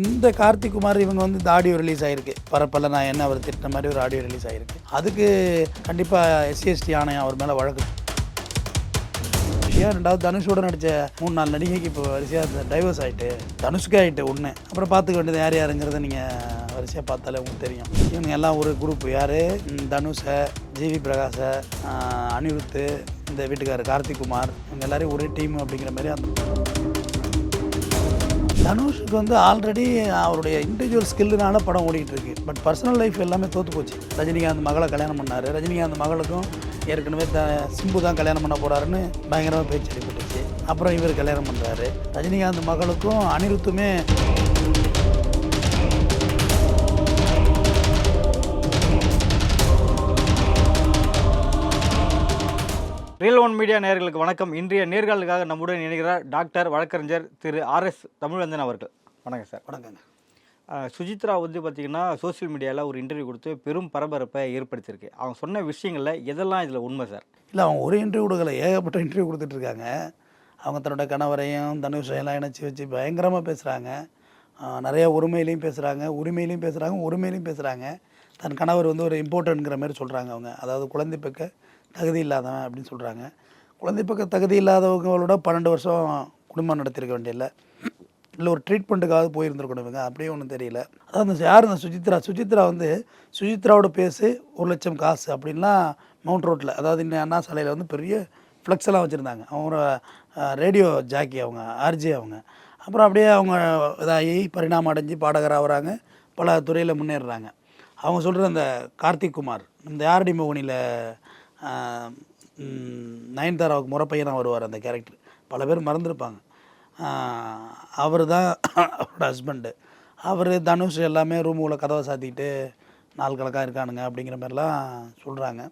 இந்த கார்த்திக் குமார் இவங்க வந்து இந்த ஆடியோ ரிலீஸ் ஆயிருக்கு. பரப்பல நான் என்ன அவர் திட்ட மாதிரி ஒரு ஆடியோ ரிலீஸ் ஆயிருக்கு. அதுக்கு கண்டிப்பாக எஸ்சிஎஸ்டி ஆணையம் அவர் மேலே வழக்கு. ஏன் ரெண்டாவது தனுஷோட நடித்த மூணு நாலு நடிகைக்கு இப்போ வரிசையாக டைவர்ஸ் ஆகிட்டு தனுஷ்க்கு ஆகிட்டு ஒன்று அப்புறம் பார்த்துக்க வேண்டியது யார் யாருங்கிறத நீங்கள் வரிசையாக பார்த்தாலே உங்களுக்கு தெரியும். இவங்க எல்லாம் ஒரு குரூப் யார்? தனுஷை ஜிவி பிரகாஷை அனிருத்து இந்த வீட்டுக்காரர் கார்த்திக் குமார் இவங்க எல்லாரையும் ஒரே டீம் அப்படிங்கிற மாதிரி அந்த தனுஷுக்கு வந்து ஆல்ரெடி அவருடைய இண்டிவிஜுவல் ஸ்கில்லுனால படம் ஓடிக்கிட்டு இருக்கு பட் பர்சனல் லைஃப் எல்லாமே தோற்று போச்சு. ரஜினிகாந்த் மகளை கல்யாணம் பண்ணார். ரஜினிகாந்த் மகளுக்கும் ஏற்கனவே த சிம்பு தான் கல்யாணம் பண்ண போகிறாருன்னு பயங்கரமாக பேச்சு அடிபட்டுச்சு. அப்புறம் இவர் கல்யாணம் பண்ணுறாரு ரஜினிகாந்த் மகளுக்கும் அனிருத்துமே ரியல் ஒன் மீடியா நேயர்களுக்கு வணக்கம். இன்றைய நேர்காணலுக்காக நம்முடன் இணைகிறார் டாக்டர் வழக்கறிஞர் திரு ஆர்எஸ் தமிழ்வந்தன் அவர்கள். வணக்கம் சார். வணக்கங்க. சுஜித்ரா வந்து பார்த்திங்கன்னா சோஷியல் மீடியாவில் ஒரு இன்டர்வியூ கொடுத்து பெரும் பரபரப்பை ஏற்படுத்தியிருக்கு. அவங்க சொன்ன விஷயங்களில் எதெல்லாம் இதில் உண்மை சார்? இல்லை அவங்க ஒரு இன்டர்வியூ கொடுக்கல. ஏகப்பட்ட இன்டர்வியூ கொடுத்துட்ருக்காங்க அவங்க தன்னோட கணவரையும் எல்லாம் இணைச்சி வச்சு பயங்கரமாக பேசுகிறாங்க நிறைய உரிமையிலையும் பேசுகிறாங்க உரிமையிலையும் பேசுகிறாங்க உரிமையிலையும் பேசுகிறாங்க தன் கணவர் வந்து ஒரு இம்பார்ட்டன்ட்ங்கிற மாதிரி சொல்கிறாங்க அவங்க. அதாவது குழந்தை பெக்க தகுதி இல்லாதவன் அப்படின்னு சொல்கிறாங்க குழந்தை பக்க தகுதி இல்லாதவங்களோட பன்னெண்டு வருஷம் குடும்பம் நடத்திருக்க வேண்டியதில்லை. இல்லை ஒரு ட்ரீட்மெண்ட்டுக்காவது போயிருந்துருக்கணும் இவங்க. அப்படியே ஒன்றும் தெரியல. அதாவது அந்த யார்? இந்த சுஜித்ரா. சுஜித்ரா வந்து சுஜித்ராவோட பேசு ஒரு லட்சம் காசு அப்படின்லாம் மவுண்ட் ரோட்டில் அதாவது இன்னும் அண்ணா சாலையில் வந்து பெரிய ஃப்ளெக்ஸ் எல்லாம் வச்சுருந்தாங்க. அவங்க ரேடியோ ஜாக்கி அவங்க ஆர்ஜி அவங்க. அப்புறம் அப்படியே அவங்க இதாகி பரிணாமம் அடைஞ்சு பாடகராக வராங்க. பல துறையில் முன்னேறுறாங்க. அவங்க சொல்கிற அந்த கார்த்திக் குமார் இந்த யாரடி மோகனியில் நயன்தாராவுக்கு முறப்பையனாக வருவார் அந்த கேரக்டர். பல பேர் மறந்துருப்பாங்க. அவர் தான் அவரோட ஹஸ்பண்டு அவர் தனுஷ் எல்லாமே ரூமுள்ள கதவை சாத்திக்கிட்டு நாள் கணக்காக இருக்கானுங்க அப்படிங்கிற மாதிரிலாம் சொல்கிறாங்க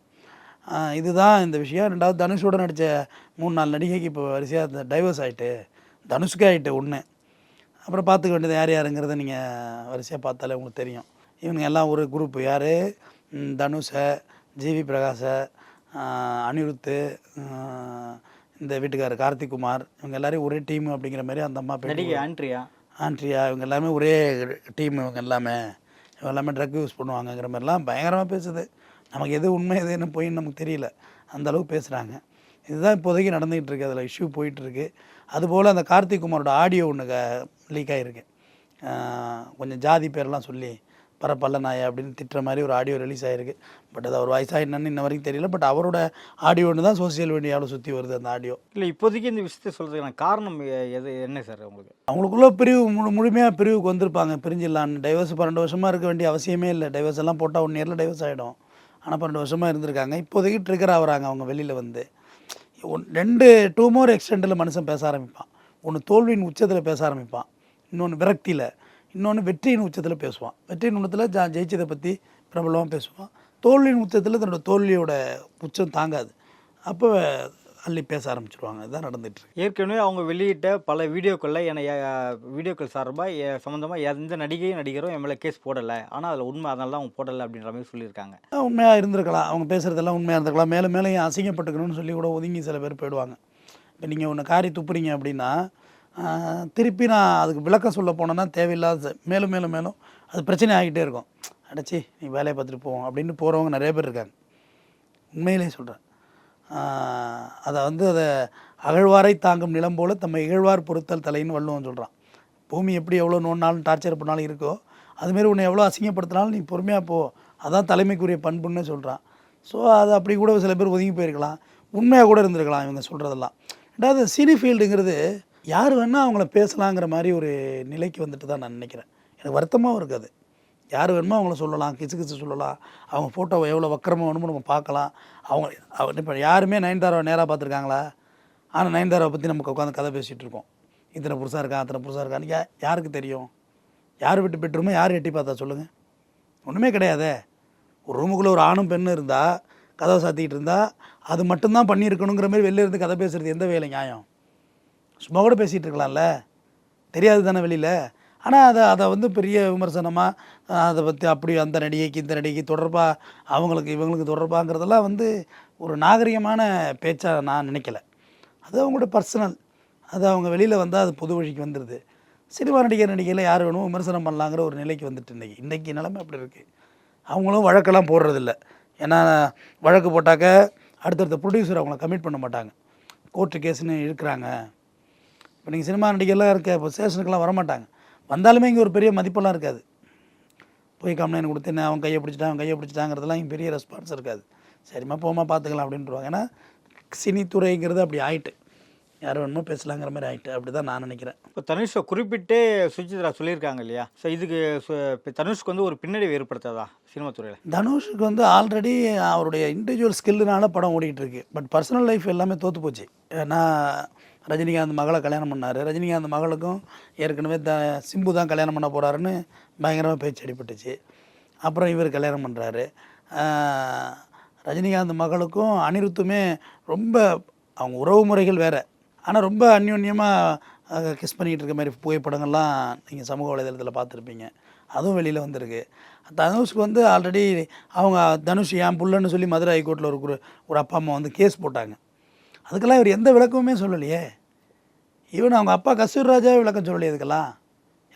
இதுதான் இந்த விஷயம். ரெண்டாவது தனுஷோட நடித்த மூணு நாலு நடிகைக்கு இப்போ வரிசையாக டைவர்ஸ் ஆகிட்டு தனுஷ்கே ஆகிட்டு ஒன்று அப்புறம் பார்த்துக்க வேண்டியது யார் யாருங்கிறத நீங்கள் வரிசையாக பார்த்தாலே உங்களுக்கு தெரியும். இவங்க எல்லாம் ஒரு குரூப் யார்? தனுஷை ஜிவி பிரகாஷை அனிருத்து இந்த வீட்டுக்காரர் கார்த்திக் குமார் இவங்க எல்லாரையும் ஒரே டீம் அப்படிங்கிற மாதிரி அந்த அம்மா பேட்டி நடிகை ஆண்ட்ரியா. ஆண்ட்ரியா இவங்க எல்லாமே ஒரே டீம் இவங்க எல்லாமே. இவங்க எல்லாமே ட்ரக் யூஸ் பண்ணுவாங்கங்கிற மாதிரிலாம் பயங்கரமாக பேசுது. நமக்கு எது உண்மை எது என்ன பொய்ன்னு நமக்கு தெரியல. அந்த அளவுக்கு பேசுகிறாங்க இதுதான் இப்போதைக்கு நடந்துகிட்டு இருக்கு. அதில் இஷ்யூ போயிட்டுருக்கு அதுபோல் அந்த கார்த்திக் குமாரோட ஆடியோ ஒன்று லீக் ஆகிருக்கு கொஞ்சம் ஜாதி பேரெல்லாம் சொல்லி பரப்பல்ல நாய அப்படின்னு திட்டுற மாதிரி ஒரு ஆடியோ ரிலீஸ் ஆகிருக்கு பட் அது அவர் வயசாக என்னன்னு இன்ன வரைக்கும் தெரியல. பட் அவரோட ஆடியோ ஒன்று தான் சோசியல் மீடியாவில் சுற்றி வருது அந்த ஆடியோ. இல்லை இப்போதைக்கு இந்த விஷயத்தை சொல்கிறதுக்கான காரணம் எது என்ன சார் உங்களுக்கு? அவங்களுக்குள்ள பிரிவு முழு முழுமையாக பிரிவுக்கு வந்திருப்பாங்க. பிரிஞ்சிடலான்னு டைவர்ஸ் பன்னெண்டு வருஷமாக இருக்க வேண்டிய அவசியமே இல்லை. டைவர்ஸ் எல்லாம் போட்டால் ஒன் இயரில் டைவர்ஸ் ஆகிடும் ஆனால் பன்னெண்டு வருஷமாக இருந்திருக்காங்க. இப்போதைக்கு ட்ரிகர் ஆகுறாங்க அவங்க வெளியில் வந்து. ஒன் ரெண்டு டூ மோர் எக்ஸ்டெண்டில் மனுஷன் பேச ஆரம்பிப்பான். ஒன்று தோல்வியின் உச்சத்தில் பேச ஆரம்பிப்பான். இன்னொன்று விரக்தியில். இன்னொன்று வெற்றியின் உச்சத்தில் பேசுவான். வெற்றியின் உச்சத்தில் ஜா ஜெயிச்சதை பற்றி பிரபலமாக பேசுவான். தோல்வியின் உச்சத்தில் தன்னோட தோல்வியோட உச்சம் தாங்காது. அப்போ அள்ளி பேச ஆரம்பிச்சிருவாங்க. இதுதான் நடந்துட்டு ஏற்கனவே அவங்க வெளியிட்ட பல வீடியோக்களில் என்னை வீடியோக்கள் சார்பாக சம்மந்தமாக எந்த நடிகையும் நடிகரும் என் மேலே கேஸ் போடலை. ஆனால் அதில் உண்மை அதனால தான் அவங்க போடலை அப்படின்ற மாதிரி சொல்லியிருக்காங்க. உண்மையாக இருந்திருக்கலாம். அவங்க பேசுகிறதெல்லாம் உண்மையாக இருந்திருக்கலாம். மேலும் ஏன் அசிங்கப்பட்டுக்கணும்னு சொல்லி கூட ஒதுங்கி சில பேர் போயிடுவாங்க. இப்போ நீங்கள் ஒன்று காரி துப்புறீங்க அப்படின்னா திருப்பி நான் அதுக்கு விளக்கம் சொல்ல போனேன்னா தேவையில்லாத மேலும் மேலும் மேலும் அது பிரச்சனை ஆகிட்டே இருக்கும். அடைச்சி நீ வேலையை பார்த்துட்டு போவோம் அப்படின்னு போகிறவங்க நிறைய பேர் இருக்காங்க. உண்மையிலே சொல்கிறேன் அதை வந்து அதை அகழ்வாரை தாங்கும் நிலம் போல் தம்மை இகழ்வார் பொருத்தல் தலைன்னு வள்ளுவன் சொல்கிறான் பூமி எப்படி எவ்வளோ நோண்டாலும் டார்ச்சர் பண்ணாலும் இருக்கோ அதுமாரி உன்னை எவ்வளோ அசிங்கப்படுத்தினாலும் நீ பொறுமையாக போ. அதான் தலைமைக்குரிய பண்புன்னு சொல்கிறான் ஸோ அது அப்படி கூட சில பேர் ஒதுங்கி போயிருக்கலாம். உண்மையாக கூட இருந்திருக்கலாம் இவங்க சொல்கிறதெல்லாம் ரெண்டாவது சினி ஃபீல்டுங்கிறது யார் வேணால் அவங்கள பேசலாங்கிற மாதிரி ஒரு நிலைக்கு வந்துட்டு தான் நான் நினைக்கிறேன். எனக்கு வருத்தமாகவும் இருக்காது. யார் வேணுமோ அவங்கள சொல்லலாம் கிசு கிசு சொல்லலாம். அவங்க ஃபோட்டோவை எவ்வளோ வக்கரமாக வேணுமோ நம்ம பார்க்கலாம். அவங்க இப்போ யாருமே நயன்தாராவை நேராக பார்த்துருக்காங்களா? ஆனால் நயன்தாராவை பற்றி நமக்கு உட்காந்து கதை பேசிகிட்டு இருக்கோம். இத்தனை புதுசாக இருக்கா அத்தனை புதுசாக இருக்கான்னு யா யாருக்கு தெரியும்? யார் விட்டு பெட்ரூமோ யார் எட்டி பார்த்தா சொல்லுங்கள் ஒன்றுமே கிடையாதே. ஒரு ரூமுக்குள்ளே ஒரு ஆணும் பெண்ணும் இருந்தால் கதவை சாத்திக்கிட்டு இருந்தால் அது மட்டும்தான் பண்ணியிருக்கணுங்கிற மாதிரி வெளில இருந்து கதை பேசுகிறது எந்த வேலை நியாயம்? சும்மா கூட பேசிகிட்டு இருக்கலாம்ல. தெரியாது தானே வெளியில். ஆனால் அதை அதை வந்து பெரிய விமர்சனமாக அதை பற்றி அப்படி அந்த நடிகைக்கு இந்த நடிகைக்கு தொடர்பாக அவங்களுக்கு இவங்களுக்கு தொடர்பாங்கிறதெல்லாம் வந்து ஒரு நாகரிகமான பேச்சாக நான் நினைக்கல. அது அவங்களோட பர்சனல். அது அவங்க வெளியில் வந்தால் அது பொது வழிக்கு வந்துடுது சினிமா நடிகர் நடிகையில் யார் வேணும் விமர்சனம் பண்ணலாங்கிற ஒரு நிலைக்கு வந்துட்டு இன்றைக்கி இன்றைக்கி நிலைமை அப்படி இருக்குது அவங்களும் வழக்கெல்லாம் போடுறதில்ல. ஏன்னா வழக்கு போட்டாக்க அடுத்தடுத்த ப்ரொடியூசர் அவங்கள கமிட் பண்ண மாட்டாங்க. கோர்ட்டு கேஸ்னு இழுக்கிறாங்க இப்போ நீங்கள் சினிமா நடிகர்லாம் இருக்க இப்போ ஸ்டேஷனுக்கெல்லாம் வரமாட்டாங்க. வந்தாலுமே இங்கே ஒரு பெரிய மதிப்பெல்லாம் இருக்காது. போய் கம்ப்ளைண்ட் கொடுத்து என்ன அவன் கையை பிடிச்சிட்டான் அவன் கையை பிடிச்சிட்டாங்கிறதுலாம் இங்கே பெரிய ரெஸ்பான்ஸ் இருக்காது. சரிம்மா போமா பார்த்துக்கலாம் அப்படின்ட்டுருவாங்க ஏன்னா சினித்துறைங்கிறது அப்படி ஆயிட்டு. யார் வேணுமோ பேசலாங்கிற மாதிரி ஆயிட்டு. அப்படி தான் நான் நினைக்கிறேன். இப்போ தனுஷை குறிப்பிட்டே சுஜித்ரா சொல்லியிருக்காங்க இல்லையா? ஸோ இதுக்கு இப்போ தனுஷ்க்கு வந்து ஒரு பின்னடைவு ஏற்படுத்தாதா சினிமா துறையில்? தனுஷுக்கு வந்து ஆல்ரெடி அவருடைய இண்டிவிஜுவல் ஸ்கில்லுனால படம் ஓடிட்டு இருக்கு. பட் பர்சனல் லைஃப் எல்லாமே தோற்று போச்சு ஏன்னா ரஜினிகாந்த் மகளை கல்யாணம் பண்ணார். ரஜினிகாந்த் மகளுக்கும் ஏற்கனவே த சிம்பு தான் கல்யாணம் பண்ண போகிறாருன்னு பயங்கரமாக பேச்சு அடிபட்டுச்சு. அப்புறம் இவர் கல்யாணம் பண்ணுறாரு ரஜினிகாந்த் மகளுக்கும் அனிருத்துமே ரொம்ப அவங்க உறவு முறைகள் வேறு. ஆனால் ரொம்ப அந்யோன்யமாக கிஸ் பண்ணிக்கிட்டு இருக்க மாதிரி புகைப்படங்கள்லாம் நீங்கள் சமூக வலைதளத்தில் பார்த்துருப்பீங்க. அதுவும் வெளியில் வந்திருக்கு. தனுஷ்க்கு வந்து ஆல்ரெடி அவங்க தனுஷ் என் புள்ளன்னு சொல்லி மதுரை ஹைகோர்ட்டில் ஒரு குரு- ஒரு அப்பா அம்மா வந்து கேஸ் போட்டாங்க. அதுக்கெல்லாம் இவர் எந்த விளக்கமுமே சொல்லலையே. ஈவன் அவங்க அப்பா கஸ்தூர் ராஜாவே விளக்கம் சொல்லலையே இதுக்கெல்லாம்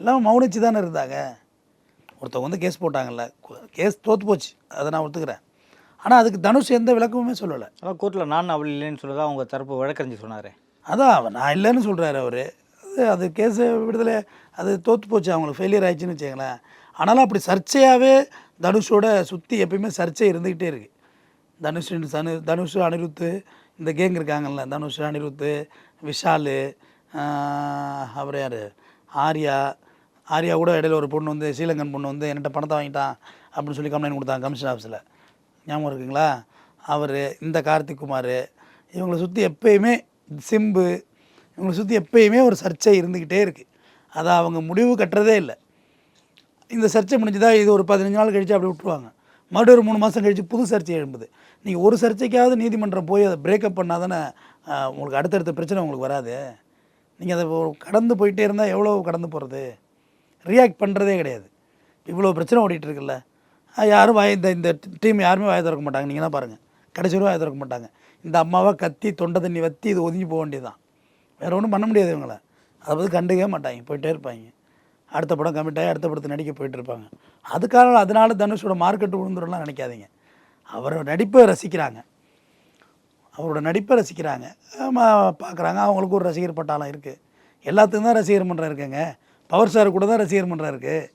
எல்லாம் மௌனிச்சு தானே இருந்தாங்க. ஒருத்தவங்க வந்து கேஸ் போட்டாங்கல்ல. கேஸ் தோற்று போச்சு. அதை நான் ஒத்துக்கிறேன். ஆனால் அதுக்கு தனுஷ் எந்த விளக்கமுமே சொல்லலை. அதான் கோர்ட்டில் நான் அவள் இல்லைன்னு சொல்லதான் அவங்க தரப்பு வழக்கறிஞர் சொன்னார். அதான் நான் இல்லைன்னு சொல்கிறாரு அவர். அது அது கேஸு விடுதலை அது தோற்று போச்சு. அவங்களுக்கு ஃபெயிலியர் ஆயிடுச்சுன்னு வச்சுங்களேன் ஆனாலும் அப்படி சர்ச்சையாகவே தனுஷோட சுற்றி எப்பயுமே சர்ச்சை இருந்துக்கிட்டே இருக்குது தனுஷ் சனு தனுஷ் அனிருத்து இந்த கேங் இருக்காங்கல்ல தனுஷ் அனிருத்து விஷால் அப்புறம் யார்? ஆர்யா. ஆர்யா கூட இடையில ஒரு பொண்ணு வந்து ஸ்ரீலங்கன் பொண்ணு வந்து என்கிட்ட பணத்தை வாங்கிட்டான் அப்படின்னு சொல்லி கம்ப்ளைண்ட் கொடுத்தாங்க கமிஷன் ஆஃபீஸில் ஞாபகம் இருக்குங்களா? அவர் இந்த கார்த்திக் குமார் இவங்களை சுற்றி எப்பயுமே சிம்பு இவங்களை சுற்றி எப்பயுமே ஒரு சர்ச்சை இருந்துக்கிட்டே இருக்குது அதை அவங்க முடிவு கட்டுறதே இல்லை. இந்த சர்ச்சை முடிஞ்சுதா இது ஒரு பதினஞ்சு நாள் கழித்து அப்படி விட்டுருவாங்க. மறுபடியும் ஒரு மூணு மாதம் கழித்து புது சர்ச்சை எழும்புது. நீங்கள் ஒரு சர்ச்சைக்காவது நீதிமன்றம் போய் அதை பிரேக்கப் பண்ணால் தானே உங்களுக்கு அடுத்தடுத்த பிரச்சனை உங்களுக்கு வராது. நீங்கள் அதை கடந்து போயிட்டே இருந்தால் எவ்வளோ கடந்து போகிறது? ரியாக்ட் பண்ணுறதே கிடையாது. இவ்வளோ பிரச்சனை ஓடிட்டு இருக்குல்ல. யாரும் வாய் இந்த இந்த டீம் யாருமே வாய திறக்க மாட்டாங்க. நீங்கள் தான் பாருங்கள் கடைசி வரை வாய திறக்க மாட்டாங்க. இந்த அம்மாவை கத்தி தொண்டை தண்ணி வத்தி இது ஒதுங்கி போக வேண்டியதுதான். வேறு ஒன்றும் பண்ண முடியாது இவங்களை. அதை பற்றி கண்டுக்கவே மாட்டாங்க. போயிட்டே இருப்பாங்க. அடுத்த படம் கமிட் ஆகி அடுத்த படத்தை நடிக்க போயிட்டு இருப்பாங்க. அதுக்காக அதனால தனுஷோட மார்க்கெட்டு விழுந்துடலாம் நினைக்காதீங்க. அவரோட நடிப்பை ரசிக்கிறாங்க. அவரோட நடிப்பை ரசிக்கிறாங்க. பார்க்குறாங்க. அவங்களுக்கு ஒரு ரசிகர் பட்டாளம் இருக்குது எல்லாத்துக்கும் தான் ரசிகர் மன்றம் இருக்குங்க. பவர் சார் கூட தான் ரசிகர் மன்றம் இருக்குது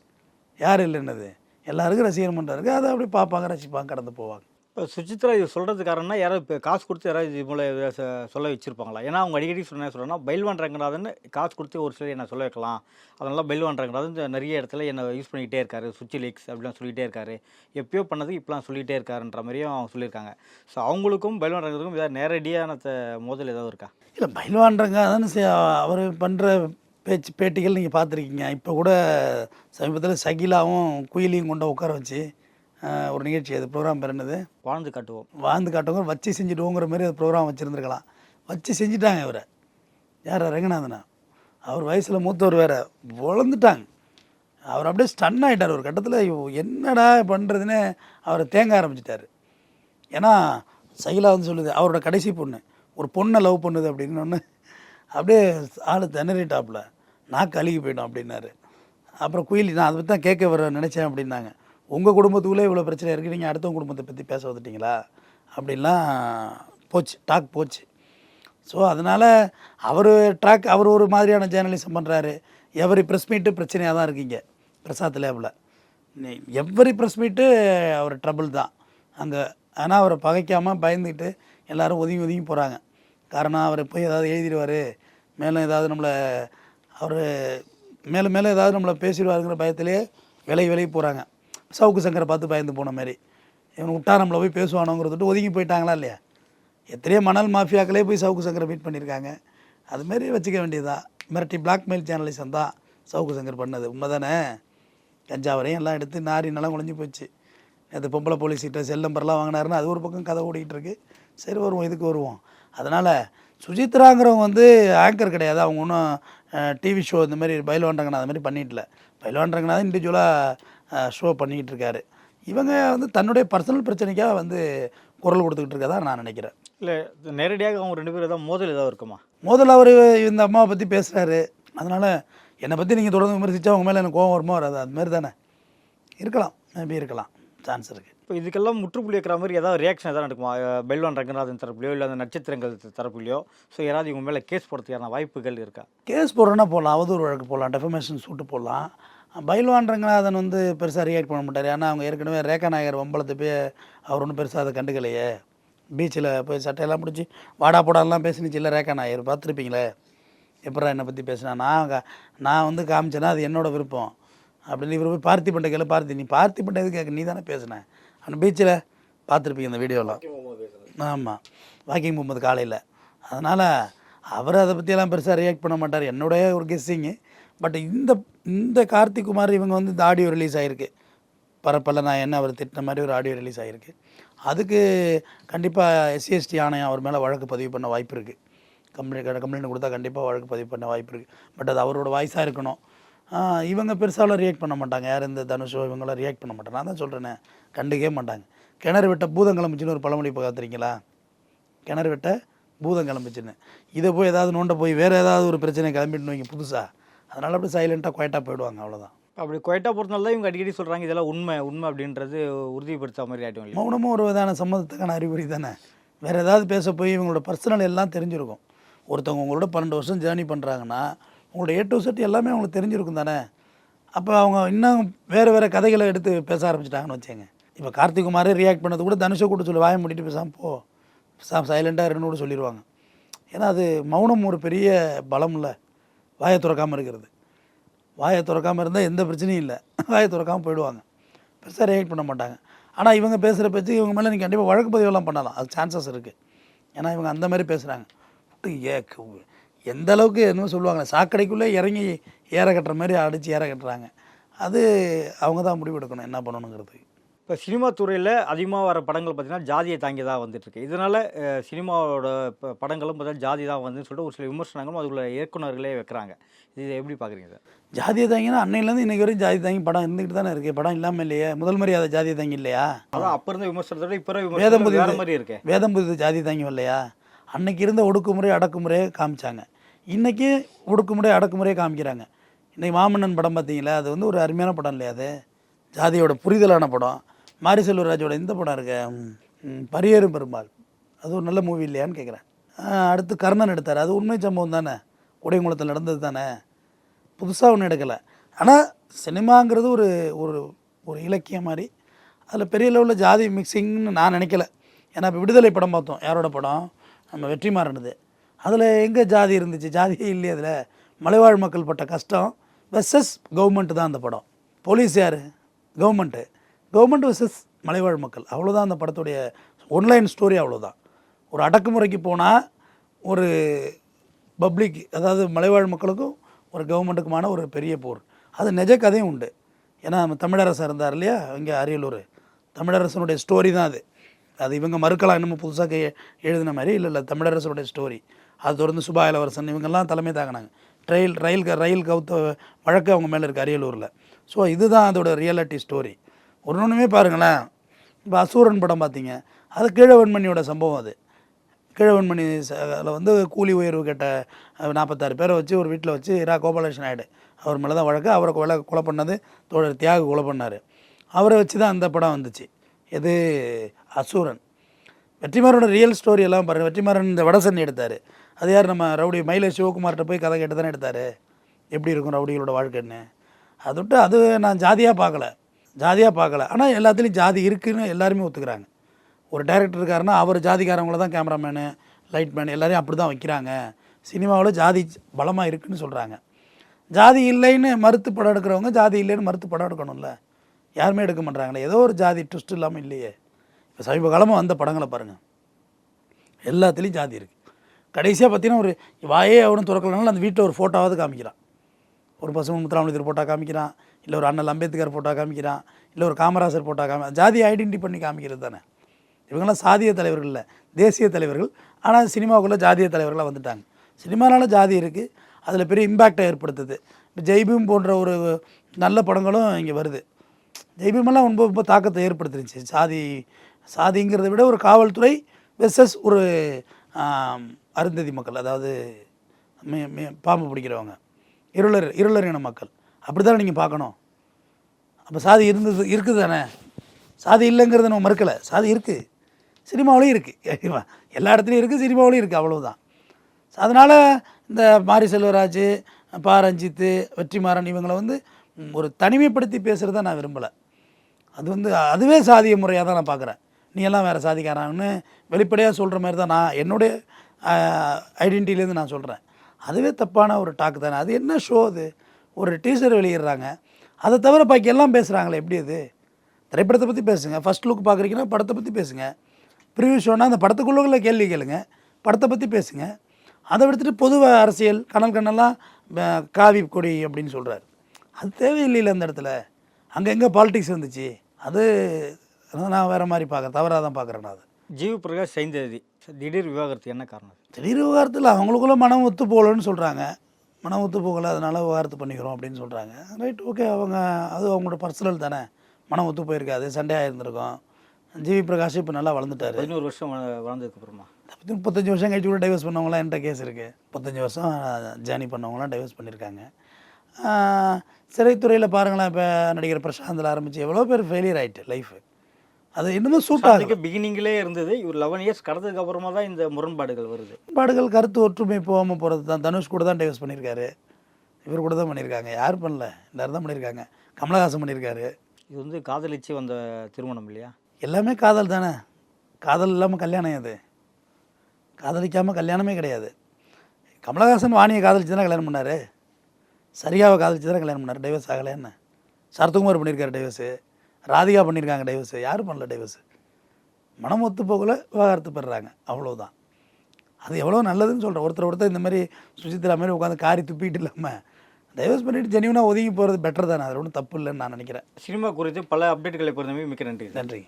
யார் இல்லைன்னது எல்லாருக்கும் ரசிகர் மன்றம் இருக்குது அதை அப்படி பார்ப்பாங்க ரசிப்பாங்க கடந்து போவாங்க. இப்போ சுசித்ரா இது சொல்கிறது காரணம்னா யாராவது இப்போ காசு கொடுத்து யாராவது இது மூலம் இதை சொல்ல வச்சுருப்பாங்களா? ஏன்னா அவங்க அடிக்கடி சொன்ன சொல்கிறேன்னா பைல்வான் ரங்கநாதன் காசு கொடுத்து ஒரு சிலர் என்ன சொல்ல வைக்கலாம். அதனால பைல்வான் ரங்கநாதன் இந்த நிறைய இடத்துல என்னை யூஸ் பண்ணிக்கிட்டே இருக்காரு. சுவிட்ச் லீக்ஸ் அப்படிலாம் சொல்லிகிட்டே இருக்காரு. எப்பயோ பண்ணது இப்போலாம் சொல்லிகிட்டே இருக்காருன்ற மாதிரியும் அவங்க சொல்லியிருக்காங்க. ஸோ அவங்களுக்கும் பைல்வான் ரங்கத்துக்கும் ஏதாவது நேரடியான மோதல் ஏதாவது இருக்கா? இல்லை பயில்வான்றங்க அதானே அவர் பண்ணுற பேச்சு பேட்டிகள் நீங்கள் பார்த்துருக்கீங்க. இப்போ கூட சமீபத்தில் சகிலாவும் குயிலையும் கொண்டு உட்கார வச்சு ஒரு நிகழ்ச்சி அது ப்ரோக்ராம் பேர் என்னது? வாழ்ந்து காட்டுவோம். வாழ்ந்து காட்டுவோங்க வச்சு செஞ்சுடுவோங்கிற மாதிரி அது ப்ரோக்ராம் வச்சுருந்துருக்கலாம். வச்சு செஞ்சுட்டாங்க இவரை. யார் ரங்கநாதனா. அவர் வயசில் மூத்தவர் வேற. வளர்ந்துட்டாங்க. அவர் அப்படியே ஸ்டன் ஆகிட்டார் ஒரு கட்டத்தில் என்னடா பண்ணுறதுன்னு அவரை தேங்க ஆரம்பிச்சிட்டாரு. ஏன்னா சைலா வந்து சொல்லுது அவரோட கடைசி பொண்ணு. ஒரு பொண்ணை லவ் பண்ணுது அப்படின்னு ஒன்று அப்படியே ஆள் திணறிட்டாப்புல. நாக்கு அழுகி போயிடும் அப்படின்னாரு. அப்புறம் குயில் நான் அதை பற்றி தான் கேட்க வர நினச்சேன் அப்படின்னாங்க. உங்கள் குடும்பத்துக்குள்ளே இவ்வளோ பிரச்சனை இருக்குது நீங்கள் அடுத்தவங்க குடும்பத்தை பற்றி பேச வந்துட்டீங்களா? அப்படின்லாம் போச்சு டாக் போச்சு. ஸோ அதனால் அவர் ட்ராக் அவர் ஒரு மாதிரியான ஜேர்னலிசம் பண்ணுறாரு எவரி ப்ரெஸ் மீட்டு பிரச்சனையாக தான் இருக்கீங்க பிரசாத் லேபில் எவ்வரி ப்ரெஸ் மீட்டு அவர் ட்ரபிள் தான். அங்கே ஆனால் அவரை பகைக்காமல் பயந்துக்கிட்டு எல்லோரும் ஒதுங்கி ஒதுங்கி போகிறாங்க காரணம் அவர் போய் ஏதாவது எழுதிடுவார். மேலும் ஏதாவது நம்மளை அவர் மேலும் மேலே ஏதாவது நம்மளை பேசிடுவாருங்கிற பயத்திலே விலகி விலகி போகிறாங்க சவுக்கு சங்கரை பார்த்து பயந்து போன மாதிரி. இவன் விட்டா நம்மளை போய் பேசுவானோங்கிறதுட்டு ஒதுங்கி போயிட்டாங்களா இல்லையா? எத்தனையோ மணல் மாஃபியாக்களே போய் சவுக்கு சங்கரை மீட் பண்ணியிருக்காங்க. அதுமாரி வச்சுக்க வேண்டியதா. மிரட்டி பிளாக்மெயில் சேனலிசம் தான் சவுக்கு சங்கர் பண்ணது. உண்மை தானே கஞ்சாவரையும் எல்லாம் எடுத்து நாரி நல்லா குழஞ்சி போச்சு. நேற்று பொம்பளை போலீஸ்கிட்ட செல் நம்பர்லாம் வாங்கினாருன்னு அது ஒரு பக்கம் கதை ஓடிக்கிட்டு இருக்கு. சரி வருவோம் இதுக்கு வருவோம். அதனால் சுஜித்ராங்கிறவங்க வந்து ஆங்கர் கிடையாது. அவங்க ஒன்றும் டிவி ஷோ இந்த மாதிரி பயில்வான்றங்கண்ணா அது மாதிரி பண்ணிட்டல. பயில்வான்றங்கண்ணா தான் இண்டிவிஜுவலாக ஷோ பண்ணிக்கிட்டு இருக்காரு இவங்க வந்து தன்னுடைய பர்சனல் பிரச்சனைக்காக வந்து குரல் கொடுத்துக்கிட்டு இருக்கதா நான் நினைக்கிறேன். இல்லை நேரடியாக அவங்க ரெண்டு பேரும் ஏதாவது மோதல் ஏதாவது இருக்குமா? முதல்ல அவர் இந்த அம்மாவை பற்றி பேசுகிறாரு அதனால் என்னை பற்றி நீங்கள் தொடர்ந்து விமர்சித்தா உங்கள் மேலே எனக்கு கோவம் வருமோ வராது. அது மாதிரி தானே. இருக்கலாம். மேபி இருக்கலாம். சான்ஸ் இருக்குது இப்போ இதுக்கெல்லாம் முற்றுப்புள்ளி வைக்கிற மாதிரி ஏதாவது ரியாக்ஷன் எதாவது நடக்குமா? பெல்வான் ரங்கநாதன் தரப்புலையோ இல்லை அந்த நட்சத்திரங்கள் தரப்புலையோ? ஸோ யாராவது இவங்க மேலே கேஸ் போடுறதுக்கான வாய்ப்புகள் இருக்கா? கேஸ் போடுறோன்னா போடலாம். அவதூறு வழக்கு போடலாம். டெஃபமேஷன் சூட்டு போடலாம். பைல்வான் ரங்கநாதன் வந்து பெருசாக ரியாக்ட் பண்ண மாட்டார். ஏன்னா அவங்க ஏற்கனவே ரேகா நாயகர் வம்பளத்தை போய் அவர் ஒன்றும் பெருசாக அதை கண்டுக்கலையே. பீச்சில் போய் சட்டையெல்லாம் பிடிச்சி வாடா போடாலாம் பேசினுச்சு. இல்லை ரேகா நாயர் பார்த்துருப்பீங்களே? எப்படா என்னை பற்றி பேசினா? நான் நான் வந்து காமிச்சேன்னா அது என்னோட விருப்பம். அப்படின்னு இவர் போய் பார்த்தி பண்ண கேளு பார்த்தி. நீ பார்த்தி பண்ண எது கேட்க நீ தானே பேசுனேன் அந்த பீச்சில் பார்த்துருப்பீங்க இந்த வீடியோலாம் ஆமாம் வாக்கிங் போகும்போது காலையில். அதனால் அவர் அதை பற்றியெல்லாம் பெருசாக ரியாக்ட் பண்ண மாட்டார். என்னுடைய ஒரு கெஸ்ஸிங்கு பட் இந்த இந்த கார்த்திக் குமார் இவங்க வந்து இந்த ஆடியோ ரிலீஸ் ஆகிருக்கு பரப்பல நான் என்ன அவர் திட்டின மாதிரி ஒரு ஆடியோ ரிலீஸ் ஆகிருக்கு அதுக்கு கண்டிப்பாக எஸ்சிஎஸ்டி ஆணையம் அவர் மேலே வழக்கு பதிவு பண்ண வாய்ப்பு இருக்குது கம்ப்ளைண்ட் கம்ப்ளைண்ட் கொடுத்தா கண்டிப்பாக வழக்கு பதிவு பண்ண வாய்ப்பு இருக்குது பட் அது அவரோட வாய்ஸாக இருக்கணும். இவங்க பெருசாலாம் ரியாக்ட் பண்ண மாட்டாங்க. யார் இந்த தனுஷோ இவங்களாம் ரியாக்ட் பண்ண மாட்டாங்க. நான் தான் சொல்கிறேன்னே கண்டுக்கவே மாட்டாங்க. கிணறு விட்ட பூதம் கிளம்பிச்சின்னு ஒரு பழமொழி பார்த்துறீங்களா கிணறு விட்ட பூதம் கிளம்பிச்சின்னு. இதை போய் ஏதாவது நோண்ட போய் வேறு ஏதாவது ஒரு பிரச்சனை கிளம்பிட்டு வைங்க புதுசாக அதனால் அப்படி சைலண்ட்டாக குவைட்டாக போயிடுவாங்க அவ்வளோதான் அப்படி குவைட்டா பொறுத்தனால தான் இவங்க அடிக்கடி சொல்கிறாங்க இதெல்லாம் உண்மை உண்மை அப்படின்றது உறுதிப்படுத்த மாதிரி இல்லையா? மௌனமும் ஒரு விதான சம்மதத்துக்கான அறிகுறி தானே. வேறு ஏதாவது பேச போய் இவங்களோட பர்சனல் எல்லாம் தெரிஞ்சிருக்கும். ஒருத்தவங்க உங்களோட பன்னெண்டு வருஷம் ஜேர்னி பண்ணுறாங்கன்னா உங்களோட ஏ டு செட் எல்லாமே அவங்களுக்கு தெரிஞ்சிருக்கும் தானே. அப்போ அவங்க இன்னும் வேறு வேறு கதைகளை எடுத்து பேச ஆரம்பிச்சிட்டாங்கன்னு வச்சுங்க இப்போ கார்த்திக் குமாரே ரியாக்ட் பண்ணது கூட தனுஷை கூட சொல்லி வாயை மூடிட்டு பேசாமல் போ. சைலண்ட்டாக இருக்குன்னு கூட சொல்லிடுவாங்க ஏன்னா அது மௌனம் ஒரு பெரிய பலம் இல்லை வாயை திறக்காமல் இருக்கிறது. வாயை திறக்காமல் இருந்தால் எந்த பிரச்சனையும் இல்லை. வாயை திறக்காமல் போயிடுவாங்க. பெருசாக ரியாக்ட் பண்ண மாட்டாங்க. ஆனால் இவங்க பேசுகிற பேச்சு இவங்க மேலே நீங்கள் கண்டிப்பாக வழக்கு பதிவெல்லாம் பண்ணலாம். அது சான்சஸ் இருக்குது ஏன்னா இவங்க அந்த மாதிரி பேசுகிறாங்க ஏ எந்த அளவுக்கு என்ன சொல்லுவாங்க சாக்கடைக்குள்ளே இறங்கி ஏற கட்டுற மாதிரி அடித்து ஏற கட்டுறாங்க. அது அவங்க தான் முடிவெடுக்கணும் என்ன பண்ணணுங்கிறது. இப்போ சினிமா துறையில் அதிகமாக வர படங்கள் பார்த்தீங்கன்னா ஜாதியை தாங்கி தான் வந்துட்டுருக்கு. இதனால் சினிமாவோட படங்களும் பார்த்தா ஜாதி தான் வந்துன்னு சொல்லிட்டு ஒரு சில விமர்சனங்களும் அதுக்குள்ள இயக்குனர்களே வைக்கிறாங்க. இது எப்படி பார்க்குறீங்க சார் ஜாதியை தாங்கினா அன்னையிலேருந்து இன்றைக்கி வரைக்கும் ஜாதி தாங்கி படம் இருந்துக்கிட்டு தானே இருக்குது படம் இல்லாமல் இல்லையே. முதல் மரியாதை ஜாதியை தாங்கி இல்லையா? அதான் அப்போ இருந்த விமர்சனத்தோட இப்போ வேதம். வேறு மாதிரி இருக்கே. வேதம் புதிது ஜாதி தாங்கி வரலையா? அன்னைக்கு இருந்த ஒடுக்குமுறை அடக்குமுறையை காமிச்சாங்க. இன்றைக்கி ஒடுக்குமுறை அடக்குமுறையை காமிக்கிறாங்க. இன்றைக்கி மாமன்னன் படம் பார்த்தீங்களா அது வந்து ஒரு அருமையான படம் இல்லையா அது? ஜாதியோட புரிதலான படம். மாரி செல்வராஜோட இந்த படம் இருக்க பரியேறும் பெருமாள். அது ஒரு நல்ல மூவி இல்லையான்னு கேட்குறேன் அடுத்து கர்ணன் எடுத்தார். அது உண்மை சம்பவம் தானே? உடையங்குளத்தில் நடந்தது தானே? புதுசாக ஒன்றும் எடுக்கலை. ஆனால் சினிமாங்கிறது ஒரு ஒரு ஒரு இலக்கியம் மாதிரி. அதில் பெரிய லெவலில் ஜாதி மிக்சிங்னு நான் நினைக்கல. ஏன்னா இப்போ விடுதலை படம் பார்த்தோம். யாரோட படம்? நம்ம வெற்றிமாறனது. அதில் எங்கே ஜாதி இருந்துச்சு? ஜாதியே இல்லையே அதில். மலைவாழ் மக்கள் பட்ட கஷ்டம். வெஸ்எஸ் கவர்மெண்ட்டு தான் அந்த படம். போலீஸ் யார்? கவர்மெண்ட்டு கவர்மெண்ட் விசஸ் மலைவாழ் மக்கள். அவ்வளோதான் அந்த படத்துடைய ஒன்லைன் ஸ்டோரி அவ்வளோதான் ஒரு அடக்குமுறைக்கு போனால் ஒரு பப்ளிக் அதாவது மலைவாழ் மக்களுக்கும் ஒரு கவர்மெண்ட்டுக்குமான ஒரு பெரிய போர். அது நிஜ கதையும் உண்டு. ஏன்னா நம்ம தமிழரசர் இருந்தார் இல்லையா? இங்கே அரியலூர். தமிழரசனுடைய ஸ்டோரி தான் அது. அது இவங்க மறுக்கலாம் இன்னமும் புதுசாக எழுதின மாதிரி. இல்லை இல்லை தமிழரசனுடைய ஸ்டோரி அது தொடர்ந்து சுபா இளவரசன் இவங்கெல்லாம் தலைமை தாங்கினாங்க. ட்ரெயில் ரயில் ரயில் கவுத்த வழக்கு அவங்க மேலே இருக்குது அரியலூரில். ஸோ இதுதான் அதோட ரியாலிட்டி ஸ்டோரி ஒன்று ஒன்றுமே பாருங்களேன். இப்போ அசூரன் படம் பார்த்தீங்க அது கீழவன்மணியோட சம்பவம் அது. கீழவன்மணி அதில் வந்து கூலி உயர்வு கேட்ட நாற்பத்தாறு பேரை வச்சு ஒரு வீட்டில் வச்சு இரா கோபாலகிருஷ்ணன் நாயுடு அவர் மேலே தான் வழக்கு அவரை கொலை கொலை பண்ணது தோழர் தியாக கொலை பண்ணார். அவரை வச்சு தான் அந்த படம் வந்துச்சு. எது? அசூரன். வெற்றிமாறனோட ரியல் ஸ்டோரி எல்லாம் பாருங்கள் வெற்றிமாறன் இந்த வடசன் எடுத்தார். அது யார் நம்ம ரவுடி மயில சிவகுமார்கிட்ட போய் கதை கேட்டு தானே எடுத்தார்? எப்படி இருக்கும் ரவுடிகளோட வாழ்க்கைன்னு. அதை விட்டு அது நான் ஜாதியாக பார்க்கல ஜாதியாக பார்க்கல. ஆனால் எல்லாத்துலேயும் ஜாதி இருக்குன்னு எல்லாருமே ஒத்துக்கிறாங்க. ஒரு டைரக்டர் இருக்காருன்னா அவர் ஜாதிக்காரவங்கள தான் கேமராமேனு லைட்மேன் எல்லாரையும் அப்படி தான் வைக்கிறாங்க. சினிமாவில் ஜாதி பலமாக இருக்குன்னு சொல்கிறாங்க ஜாதி இல்லைன்னு மறுத்து படம் எடுக்கிறவங்க ஜாதி இல்லைன்னு மறுத்து படம் எடுக்கணும்ல. யாருமே எடுக்க மாட்டாங்களே ஏதோ ஒரு ஜாதி ட்விஸ்ட் இல்லாமல் இல்லையே. இப்போ சமீப காலமாக வந்த படங்களை பாருங்கள் எல்லாத்துலேயும் ஜாதி இருக்குது கடைசியாக பார்த்தீங்கன்னா ஒரு வாயே அவனும் திறக்கலனாலும் அந்த வீட்டில் ஒரு ஃபோட்டோவாவது காமிக்கிறான். ஒரு பசங்க முத்துராமலிங்கர் ஃபோட்டோ காமிக்கிறான். இல்லை ஒரு அண்ணல் அம்பேத்கர் போட்டால் காமிக்கிறான் இல்லை ஒரு காமராசர் போட்டால் காமி ஜாதியை ஐடென்டி பண்ணி காமிக்கிறது தானே. இவங்கெல்லாம் சாதிய தலைவர்கள் இல்லை தேசிய தலைவர்கள். ஆனால் சினிமாவுக்குள்ளே ஜாதிய தலைவர்களாக வந்துட்டாங்க. சினிமானால ஜாதி இருக்குது அதில் பெரிய இம்பேக்டை ஏற்படுத்துது. இப்போ ஜெய்பீம் போன்ற ஒரு நல்ல படங்களும் இங்கே வருது. ஜெய்பீமெல்லாம் ரொம்ப ரொம்ப தாக்கத்தை ஏற்படுத்திருச்சு. சாதி சாதிங்கிறத விட ஒரு காவல்துறை வெர்சஸ் ஒரு அருந்ததி மக்கள் அதாவது மே மே பாம்பு பிடிக்கிறவங்க. இருளர் இருளர் இன மக்கள். அப்படி தானே நீங்கள் பார்க்கணும். அப்போ சாதி இருந்தது இருக்குது தானே சாதி இல்லைங்கிறத நம்ம மறுக்கலை. சாதி இருக்குது சினிமாவிலையும் இருக்குது எல்லா இடத்துலையும் இருக்குது சினிமாவிலையும் இருக்குது அவ்வளவுதான். அதனால் இந்த மாரி செல்வராஜ் பா ரஞ்சித்து வெற்றிமாறன் இவங்களை வந்து ஒரு தனிமைப்படுத்தி பேசுகிறத நான் விரும்பலை. அது வந்து அதுவே சாதிய முறையாக தான் நான் பார்க்குறேன். நீ எல்லாம் வேறு சாதிக்காரன்னு வெளிப்படையாக சொல்கிற மாதிரி தான் நான் என்னுடைய ஐடென்டிட்டிலேருந்து நான் சொல்கிறேன் அதுவே தப்பான ஒரு டாக் தானே. அது என்ன ஷோ அது? ஒரு டீசர் வெளியிடுறாங்க. அதை தவிர பாக்கி எல்லாம் பேசுகிறாங்களே எப்படி அது திரைப்படத்தை பற்றி பேசுங்க. ஃபர்ஸ்ட் லுக் பார்க்குறீங்கன்னா படத்தை பற்றி பேசுங்க. ப்ரிவியூ ஷோனா அந்த படத்துக்குள்ளே கேள்வி கேளுங்க. படத்தை பற்றி பேசுங்க. அதை விடுத்துட்டு பொது அரசியல் கனல் கண்ணெல்லாம் காவி கொடி அப்படின்னு சொல்கிறார் அது தேவையில்லையில அந்த இடத்துல. அங்கே எங்கே பாலிடிக்ஸ் வந்துச்சு அது நான் வேறு மாதிரி பார்க்குறேன் தவறாக தான் பார்க்குறேன் நான் அது. ஜீவ் பிரகாஷ் சைந்ததி. திடீர் விவாகரத்து என்ன காரணம்? திடீர் விவகாரத்தில் அவங்களுக்குள்ள மனம் ஒத்து போகலன்னு சொல்கிறாங்க மனம் ஒத்து போகலை அதனால விவகாரத்து பண்ணிக்கிறோம் அப்படின்னு சொல்கிறாங்க ரைட் ஓகே அவங்க அது அவங்களோட பர்சனல் தானே. மனம் ஒத்து போயிருக்காது சண்டையாக இருந்திருக்கும். ஜிவி பிரகாஷ் இப்போ நல்லா வளர்ந்துட்டாரு. பதினோரு வருஷம் வள- வளர்ந்ததுக்கு அப்புறமா? பத்தி முப்பத்தஞ்சு வருஷம் கழிச்சு கூட டைவர்ஸ் பண்ணவங்களாம் என்கிட்ட கேஸ் இருக்குது முப்பத்தஞ்சு வருஷம் ஜேர்னி பண்ணவங்களாம் டைவர்ஸ் பண்ணியிருக்காங்க. சிறைத்துறையில் பாருங்களேன் இப்போ நடிகர் பிரசாந்தில் ஆரம்பித்து எவ்வளோ பேர் ஃபெயிலியர் ஆயிட்டு லைஃப் அது இன்னமும் சூட் ஆகுது அதுக்கு பிகினிங்லே இருந்தது. இவர் லெவன் இயர்ஸ் கடந்ததுக்கு அப்புறமா தான் இந்த முரண்பாடுகள் வருது. பாடுகள் கருத்து ஒற்றுமை போகாமல் போகிறது தான் தனுஷ் கூட தான் டைவர்ஸ் பண்ணியிருக்காரு. இவர் கூட தான் பண்ணியிருக்காங்க. யார் பண்ணல? எல்லாரும் தான் பண்ணியிருக்காங்க. கமலஹாசன் பண்ணியிருக்காரு. இது வந்து காதலிச்சு வந்த திருமணம் இல்லையா? எல்லாமே காதல் தானே? காதல் இல்லாமல் கல்யாணம் அது காதலிக்காமல் கல்யாணமே கிடையாது. கமலஹாசன் வாணியை காதலிச்சு தானே கல்யாணம் பண்ணார்? சரியாவை காதலிச்சு தானே கல்யாணம் பண்ணார்? டைவர்ஸ் ஆகலை என்ன சரத்குமார் பண்ணியிருக்காரு டைவர்ஸு ராதிகா பண்ணியிருக்காங்க டைவர்ஸு யாரும் பண்ணல டைவர்ஸு மனம் ஒத்து போகல விவாகரத்து பெறுறாங்க அவ்வளவுதான். அது எவ்வளோ நல்லதுன்னு சொல்கிறேன் ஒருத்தர் ஒருத்தர் இந்த மாதிரி சுசித்ரா மாதிரி உட்காந்து காரி துப்பிட்டு இல்லாமல் டைவர்ஸ் பண்ணிட்டு ஜெனியூனாக ஒதுங்கி போகிறது பெட்டர் தானே. அது ஒன்றும் தப்பு இல்லைன்னு நான் நினைக்கிறேன். சினிமா குறித்து பல அப்டேட்டுகளை பொறுத்தவரை மிக்க நன்றி நன்றி